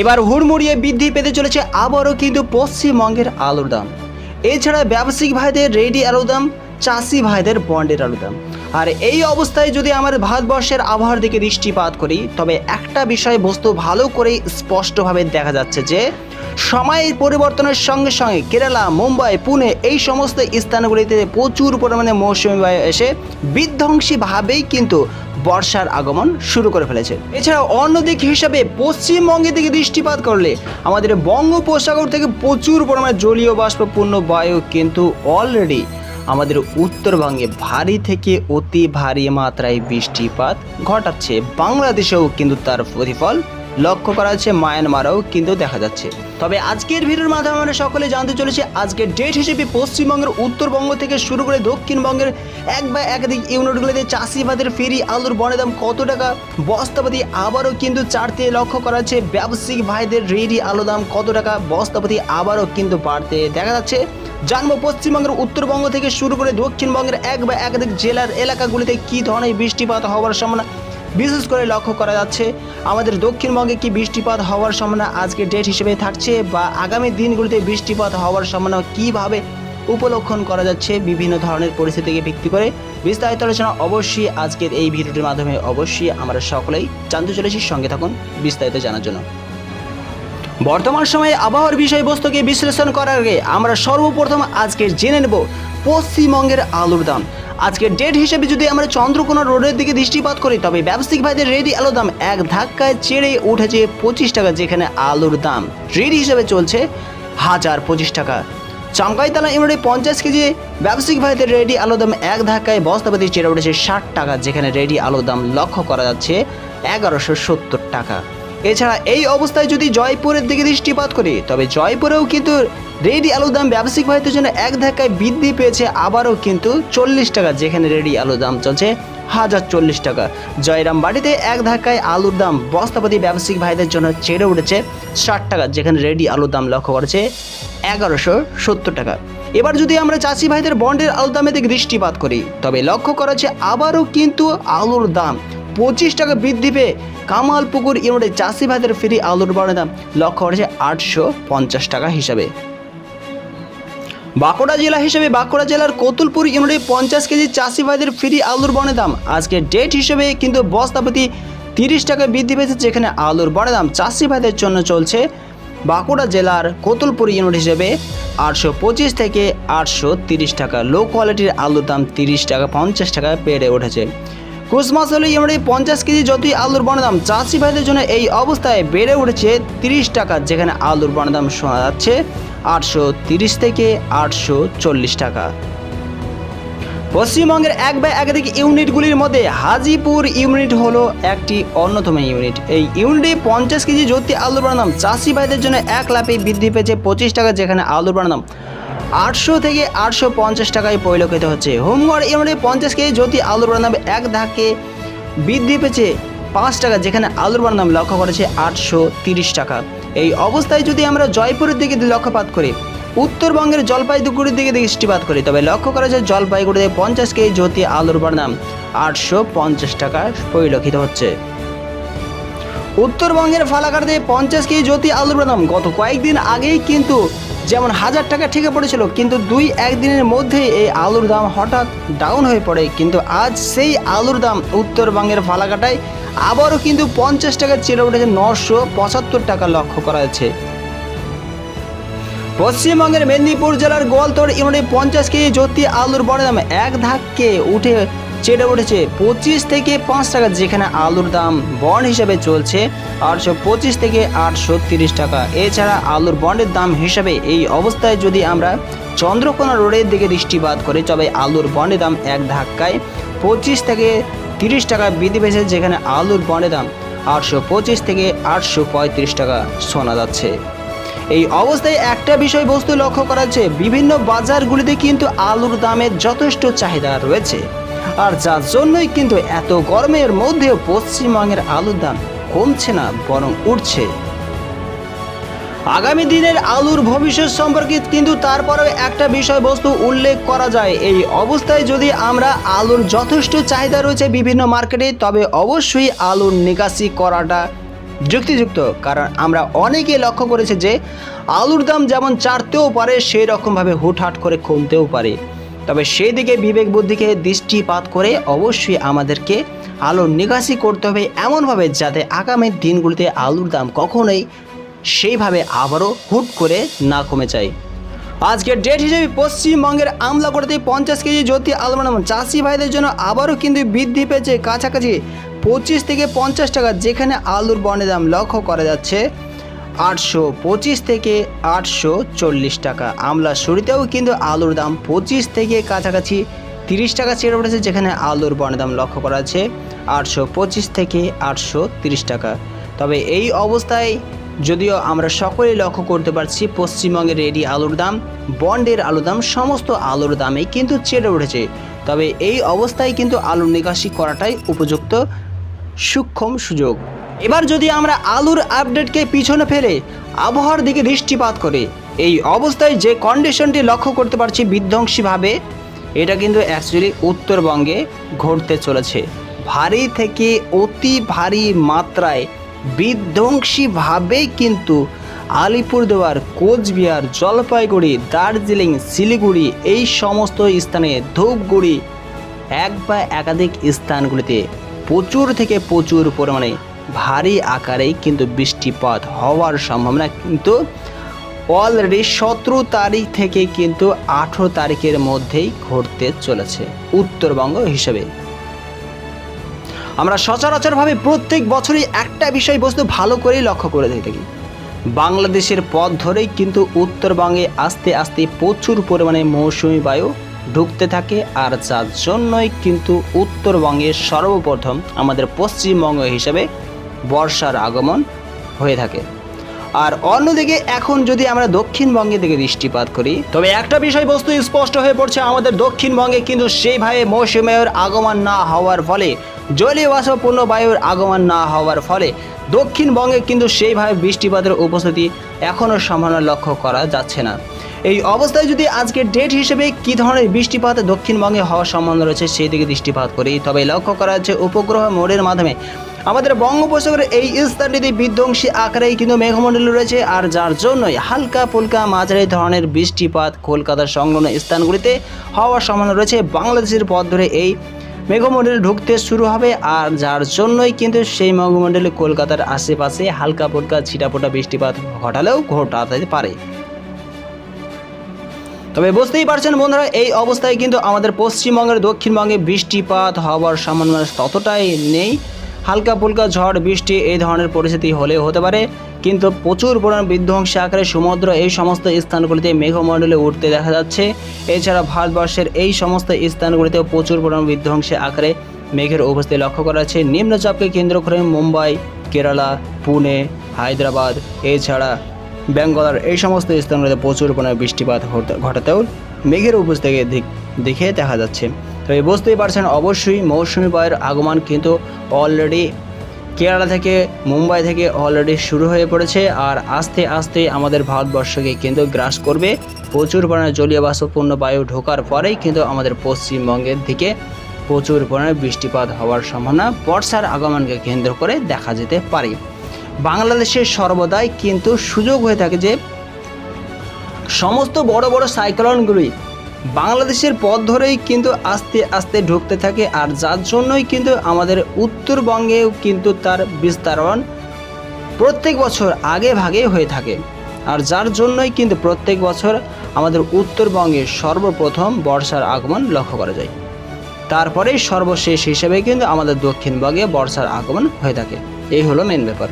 এবার হুড়মুড়িয়ে বৃদ্ধি পেতে চলেছে আবারও কিন্তু পশ্চিমবঙ্গের আলুর দাম। এছাড়া ব্যবসায়িক ভাইদের রেডি আলুর দাম, চাষি ভাইদের বন্ডের আলুর দাম। আর এই অবস্থায় যদি আমার ভারতবর্ষের আবহাওয়ার দিকে দৃষ্টিপাত করি, তবে একটা বিষয় বস্তু ভালো করেই স্পষ্টভাবে দেখা যাচ্ছে যে, সময়ের পরিবর্তনের সঙ্গে সঙ্গে কেরালা, মুম্বাই, পুনে এই সমস্ত স্থানগুলিতে প্রচুর পরিমাণে মৌসুমি বায়ু এসে বিধ্বংসীভাবেই কিন্তু বর্ষার আগমন শুরু করে ফেলেছে। এছাড়াও অন্যদিক হিসাবে পশ্চিমবঙ্গের দিকে দৃষ্টিপাত করলে আমাদের বঙ্গোপসাগর থেকে প্রচুর পরিমাণে জলীয় বাষ্পপূর্ণ বায়ু কিন্তু অলরেডি আমাদের উত্তরবঙ্গে ভারী থেকে অতি ভারী মাত্রায় বৃষ্টিপাত ঘটাচ্ছে। বাংলাদেশেও কিন্তু তার প্রতিফল লক্ষ্য করা যাচ্ছে মায়ানমারেও কিন্তু দেখা যাচ্ছে। তবে আজকের ভিডিওর মাধ্যমে আমরা সকলে জানতে চলেছি আজকের ডেট হিসেবে পশ্চিমবঙ্গের উত্তরবঙ্গ থেকে শুরু করে দক্ষিণবঙ্গের এক বা একাধিক ইউনিটগুলিতে চাষিবাদের ফেরি আলুর বনের দাম কত টাকা, বস্তাপতি আবারও কিন্তু চারতে লক্ষ্য করা যাচ্ছে, ব্যবসায়িক ভাইদের রেডি আলু দাম কত টাকা, বস্তাপতি আবারও কিন্তু বাড়তে দেখা যাচ্ছে। জানব পশ্চিমবঙ্গের উত্তরবঙ্গ থেকে শুরু করে দক্ষিণবঙ্গের এক বা একাধিক জেলার এলাকাগুলিতে কী ধরনের বৃষ্টিপাত হওয়ার সম্ভাবনা বিশেষ করে লক্ষ্য করা যাচ্ছে, আমাদের দক্ষিণবঙ্গে কি বৃষ্টিপাত হওয়ার সম্ভাবনা আজকে ডেট হিসেবে থাকছে বা আগামী দিনগুলিতে বৃষ্টিপাত হওয়ার সম্ভাবনা কীভাবে উপলক্ষণ করা যাচ্ছে বিভিন্ন ধরনের পরিস্থিতিকে ভিত্তি করে বিস্তারিত আলোচনা অবশ্যই আজকের এই ভিডিওটির মাধ্যমে অবশ্যই আমরা সকলেই জানতে চলেছি। সঙ্গে থাকুন বিস্তারিত জানার জন্য। বর্তমান সময়ে আবহাওয়ার বিষয়বস্তুকে বিশ্লেষণ করার আগে আমরা সর্বপ্রথম আজকে জেনে নেব পশ্চিমবঙ্গের আলুর দাম। আজকের ডেট হিসেবে যদি আমরা চন্দ্রকোনা রোডের দিকে দৃষ্টিপাত করি, তবে ব্যবসায়িক ভাইদের রেডি আলুর দাম এক ধাক্কায় চেড়ে উঠেছে পঁচিশ টাকা, যেখানে আলুর দাম রেডি হিসেবে চলছে হাজার পঁচিশ টাকা। চামকাইতলা ইউনিটে পঞ্চাশ কেজি ব্যবসায়িক ভাইদের রেডি আলুর দাম এক ধাক্কায় বস্তাপাতি চেড়ে উঠেছে ষাট টাকা, যেখানে রেডি আলুর দাম লক্ষ্য করা যাচ্ছে এগারোশো সত্তর টাকা। এছাড়া এই অবস্থায় যদি জয়পুরের দিকে দৃষ্টিপাত করি, তবে জয়পুরেও কিন্তু রেডি আলুর দাম ব্যবসায়িক ভাইদের জন্য এক ধাক্কায় বৃদ্ধি পেয়েছে, আবারও কিন্তু চল্লিশ টাকা, যেখানে রেডি আলুর দাম চলছে হাজার চল্লিশ টাকা। জয়রাম বাড়িতে এক ধাক্কায় আলুর দাম বস্তাপতি ব্যবসায়িক ভাইদের জন্য চেড়ে উঠেছে ষাট টাকা, যেখানে রেডি আলুর দাম লক্ষ্য করেছে এগারোশো সত্তর টাকা। এবার যদি আমরা চাষি ভাইদের বন্ডের আলুর দামের দিকে দৃষ্টিপাত করি, তবে লক্ষ্য করা হচ্ছে আবারও কিন্তু আলুর দাম পঁচিশ টাকা বৃদ্ধি পেয়ে কামালপুকুর ইউনিটে চাষি ভাইদের ফ্রি আলুর বড় দাম লক্ষ্য করেছে আটশো পঞ্চাশ টাকা হিসাবে। বাঁকুড়া জেলা হিসেবে বাঁকুড়া জেলার কতুলপুর ইউনিটে পঞ্চাশ কেজি চাষি ভাইদের ফ্রি আলুর বনের দাম। আজকে ডেট হিসেবে কিন্তু বস্তাপতি তিরিশ টাকা বৃদ্ধি পেয়েছে, যেখানে আলুর বড় দাম চাষি ভাইদের জন্য চলছে বাঁকুড়া জেলার কতুলপুর ইউনিট হিসেবে আটশো পঁচিশ থেকে আটশো তিরিশ টাকা। লো কোয়ালিটির আলুর দাম তিরিশ টাকা, পঞ্চাশ টাকা বেড়ে উঠেছে। কুসমাসলি ইউনিটে পঞ্চাশ কেজি যতই আলুর বনদাম চাষি ভাইদের জন্য এই অবস্থায় বেড়ে উঠেছে তিরিশ টাকা, যেখানে আলুর বনদাম শোনা যাচ্ছে আটশো তিরিশ থেকে আটশো চল্লিশ টাকা। পশ্চিমবঙ্গের এক বা একাধিক ইউনিটগুলির মধ্যে হাজিপুর ইউনিট হলো একটি অন্যতম ইউনিট। এই ইউনিটে পঞ্চাশ কেজি জ্যোতি আলুর বানাম চাষি ভাইদের জন্য এক লাফে বৃদ্ধি পেয়েছে পঁচিশ টাকা, যেখানে আলুর বানাম আটশো থেকে আটশো পঞ্চাশ টাকায় পরিলক্ষিত হচ্ছে। হোমগড় ইউনিটে পঞ্চাশ কেজি জ্যোতি আলুর বানাম এক ধাকে বৃদ্ধি পেয়েছে পাঁচ টাকা, যেখানে আলুর বানাম লক্ষ্য করেছে আটশো তিরিশ টাকা। এই অবস্থায় যদি আমরা জয়পুরের দিকে লক্ষ্যপাত করি, উত্তরবঙ্গের জলপাইগুড়ির দিকে দৃষ্টিপাত করি, তবে লক্ষ্য করা যায় জলপাইগুড়িতে পঞ্চাশ কেজি জ্যোতি আলুর বানাম আটশো পঞ্চাশ টাকা পরিলক্ষিত হচ্ছে। উত্তরবঙ্গের ফালাকাড়তে পঞ্চাশ কেজি জ্যোতি আলুর বাদাম গত কয়েকদিন আগেই কিন্তু যেমন হাজার টাকা ঠিকে পড়েছিল, কিন্তু দুই একদিনের মধ্যেই এই আলুর দাম হঠাৎ ডাউন হয়ে পড়ে। কিন্তু আজ সেই আলুর দাম উত্তরবঙ্গের ফালাকাটায় আবারও কিন্তু পঞ্চাশ টাকা চেড়ে উঠেছে নশো পঁচাত্তর টাকা লক্ষ্য করা যাচ্ছে। পশ্চিমবঙ্গের মেদিনীপুর জেলার গোয়ালতোড় ইউনিটে পঞ্চাশ কেজি জ্যোতি আলুর বড় দাম এক ধাক্কে উঠে চেড়ে উঠেছে পঁচিশ থেকে পাঁচ টাকা, যেখানে আলুর দাম বন্ড হিসাবে চলছে আটশো পঁচিশ থেকে আটশো তিরিশ টাকা। এছাড়া আলুর বন্ডের দাম হিসাবে এই অবস্থায় যদি আমরা চন্দ্রকোনা রোডের দিকে দৃষ্টিপাত করি, তবে আলুর বন্ডের দাম এক ধাক্কায় পঁচিশ থেকে তিরিশ টাকা বৃদ্ধি পেয়েছে, যেখানে আলুর বন্ডের দাম আটশো পঁচিশ থেকে আটশো পঁয়ত্রিশ টাকা শোনা যাচ্ছে। এই অবস্থায় একটা বিষয়বস্তু লক্ষ্য করা যাচ্ছে, বিভিন্ন বাজারগুলিতে কিন্তু আলুর দামের যথেষ্ট চাহিদা রয়েছে। আর যার জন্যই কিন্তু এত গরমের মধ্যেও পশ্চিমবঙ্গের আলুর দাম কমছে না, বরং উঠছে। আগামী দিনের আলুর ভবিষ্যৎ সম্পর্কে কিন্তু তারপরেও একটা বিষয়বস্তু উল্লেখ করা যায়। এই অবস্থায় যদি আমরা আলুর যথেষ্ট চাহিদা রয়েছে বিভিন্ন মার্কেটে, তবে অবশ্যই আলুর নিকাশি করাটা যুক্তিযুক্ত, কারণ আমরা অনেকেই লক্ষ্য করেছি যে আলুর দাম যেমন চারতেও পারে, সেই রকমভাবে হুটহাট করে কমতেও পারে। তবে সেই দিকে বিবেক বুদ্ধিকে দৃষ্টিপাত করে অবশ্যই আমাদেরকে আলুর নিকাশি করতে হবে এমনভাবে যাতে আগামী দিনগুলিতে আলুর দাম কখনোই সেইভাবে আবারও হুট করে না কমে যায়। আজকের ডেট হিসেবে পশ্চিমবঙ্গের আমলাকোটাতে পঞ্চাশ কেজি জ্যোতি আলমানাম চাষি ভাইদের জন্য আবারও কিন্তু বৃদ্ধি পেয়েছে কাছাকাছি পঁচিশ থেকে পঞ্চাশ টাকা, যেখানে আলুর বনের দাম লক্ষ্য করা যাচ্ছে আটশো পঁচিশ থেকে আটশো চল্লিশ টাকা। আমলা শুরুতেও কিন্তু আলুর দাম পঁচিশ থেকে কাছাকাছি তিরিশ টাকা ছেড়ে উঠেছে যেখানে আলুর দাম লক্ষ্য করা আছে আটশো পঁচিশ থেকে আটশো তিরিশ টাকা। তবে এই অবস্থায় যদিও আমরা সকলেই লক্ষ্য করতে পারছি, পশ্চিমবঙ্গের রেডি আলুর দাম, বন্ডের আলুর দাম, সমস্ত আলুর দামে কিন্তু চেড়ে উঠেছে। তবে এই অবস্থায় কিন্তু আলুর নিকাশি করাটাই উপযুক্ত সূক্ষ্ম সুযোগ। এবার যদি আমরা আলুর আপডেটকে পিছনে ফেলে আবহাওয়ার দিকে দৃষ্টিপাত করে, এই অবস্থায় যে কন্ডিশনটি লক্ষ্য করতে পারছি বিধ্বংসীভাবে, এটা কিন্তু অ্যাকচুয়ালি উত্তরবঙ্গে ঘটতে চলেছে। ভারী থেকে অতি ভারী মাত্রায় বিধ্বংসীভাবে কিন্তু আলিপুরদুয়ার, কোচবিহার, জলপাইগুড়ি, দার্জিলিং, শিলিগুড়ি এই সমস্ত স্থানে ধূপগুড়ি এক বা একাধিক স্থানগুলিতে প্রচুর থেকে প্রচুর পরিমাণে ভারী আকারেই কিন্তু বৃষ্টিপাত হওয়ার সম্ভাবনা, কিন্তু অলরেডি সতেরো তারিখ থেকে কিন্তু আঠেরো তারিখের মধ্যেই ঘটতে চলেছে উত্তরবঙ্গ হিসেবে। আমরা সচরাচরভাবে প্রত্যেক বছরই একটা বিষয়বস্তু ভালো করেই লক্ষ্য করে দিয়ে থাকি। বাংলাদেশের পথ ধরেই কিন্তু উত্তরবঙ্গে আস্তে আস্তে প্রচুর পরিমাণে মৌসুমি বায়ু ঢুকতে থাকে আর যার জন্যই কিন্তু উত্তরবঙ্গে সর্বপ্রথম আমাদের পশ্চিমবঙ্গ হিসেবে বর্ষার আগমন হয়ে থাকে। আর অন্যদিকে এখন যদি আমরা দক্ষিণবঙ্গে দিকে দৃষ্টিপাত করি, তবে একটা বিষয়বস্তু স্পষ্ট হয়ে পড়ছে, আমাদের দক্ষিণবঙ্গে কিন্তু সেইভাবে মৌসুমী বায়ুর আগমন না হওয়ার ফলে, জলীয় বাষ্পপূর্ণ বায়ুর আগমন না হওয়ার ফলে দক্ষিণবঙ্গে কিন্তু সেইভাবে বৃষ্টিপাতের উপস্থিতি এখনও সম্ভাবনা লক্ষ্য করা যাচ্ছে না। এই অবস্থায় যদি আজকের ডেট হিসেবে কী ধরনের বৃষ্টিপাত দক্ষিণবঙ্গে হওয়ার সম্ভাবনা রয়েছে, সেই দিকে দৃষ্টিপাত করি। তবে লক্ষ্য করা যাচ্ছে, উপগ্রহ মোড়ের মাধ্যমে আমাদের বঙ্গোপসাগরের এই স্থানটিতে বিধ্বংসী আকারেই কিন্তু মেঘমণ্ডল রয়েছে, আর যার জন্যই হালকা ফুলকা মাঝারি ধরনের বৃষ্টিপাত কলকাতার সংলগ্ন স্থানগুলিতে হওয়ার সম্ভাবনা রয়েছে। বাংলাদেশের পথ ধরে এই মেঘমণ্ডল ঢুকতে শুরু হবে, আর যার জন্যই কিন্তু সেই মেঘমণ্ডলে কলকাতার আশেপাশে হালকা ফুলকা ছিটাফোটা বৃষ্টিপাত ঘটালেও ঘটাতে পারে। তবে বুঝতেই পারছেন বন্ধুরা, এই অবস্থায় কিন্তু আমাদের পশ্চিমবঙ্গের দক্ষিণবঙ্গে বৃষ্টিপাত হওয়ার সম্ভাবনা ততটাই নেই। হালকা ফুলকা ঝড়, বৃষ্টি এই ধরনের পরিস্থিতি হলেও হতে পারে। কিন্তু প্রচুর পরিমাণ বিধ্বংসী আকারে সমুদ্র এই সমস্ত স্থানগুলিতে মেঘমণ্ডলে উঠতে দেখা যাচ্ছে। এছাড়া ভারতবর্ষের এই সমস্ত স্থানগুলিতেও প্রচুর পরিমাণ বিধ্বংসী আকারে মেঘের উপস্থিতি লক্ষ্য করা যাচ্ছে। নিম্নচাপকে কেন্দ্র করে মুম্বাই, কেরালা, পুনে, হায়দ্রাবাদ, এছাড়া বেঙ্গলার এই সমস্ত স্থানগুলিতে প্রচুর পরিমাণে বৃষ্টিপাত ঘটাতেও মেঘের উপস্থিতি দেখে দেখা যাচ্ছে। তবে বুঝতেই পারছেন, অবশ্যই মৌসুমি বায়ুর আগমন কিন্তু অলরেডি কেরালা থেকে মুম্বাই থেকে অলরেডি শুরু হয়ে পড়েছে আর আস্তে আস্তে আমাদের ভারতবর্ষকে কিন্তু গ্রাস করবে। প্রচুর পরিমাণে জলীয় বাষ্পপূর্ণ বায়ু ঢোকার পরেই কিন্তু আমাদের পশ্চিমবঙ্গের দিকে প্রচুর পরিমাণে বৃষ্টিপাত হওয়ার সম্ভাবনা, বর্ষার আগমনকে কেন্দ্র করে দেখা যেতে পারে। বাংলাদেশের সর্বদাই কিন্তু সুযোগ হয়ে থাকে যে সমস্ত বড় বড় সাইক্লোনগুলি বাংলাদেশের পথ ধরেই কিন্তু আস্তে আস্তে ঢুকতে থাকে আর যার জন্যই কিন্তু আমাদের উত্তরবঙ্গেও কিন্তু তার বিস্তারণ প্রত্যেক বছর আগে ভাগে হয়ে থাকে। আর যার জন্যই কিন্তু প্রত্যেক বছর আমাদের উত্তরবঙ্গে সর্বপ্রথম বর্ষার আগমন লক্ষ্য করা যায়। তারপরেই সর্বশেষ হিসেবে কিন্তু আমাদের দক্ষিণবঙ্গে বর্ষার আগমন হয়ে থাকে। এই হলো মেন ব্যাপার।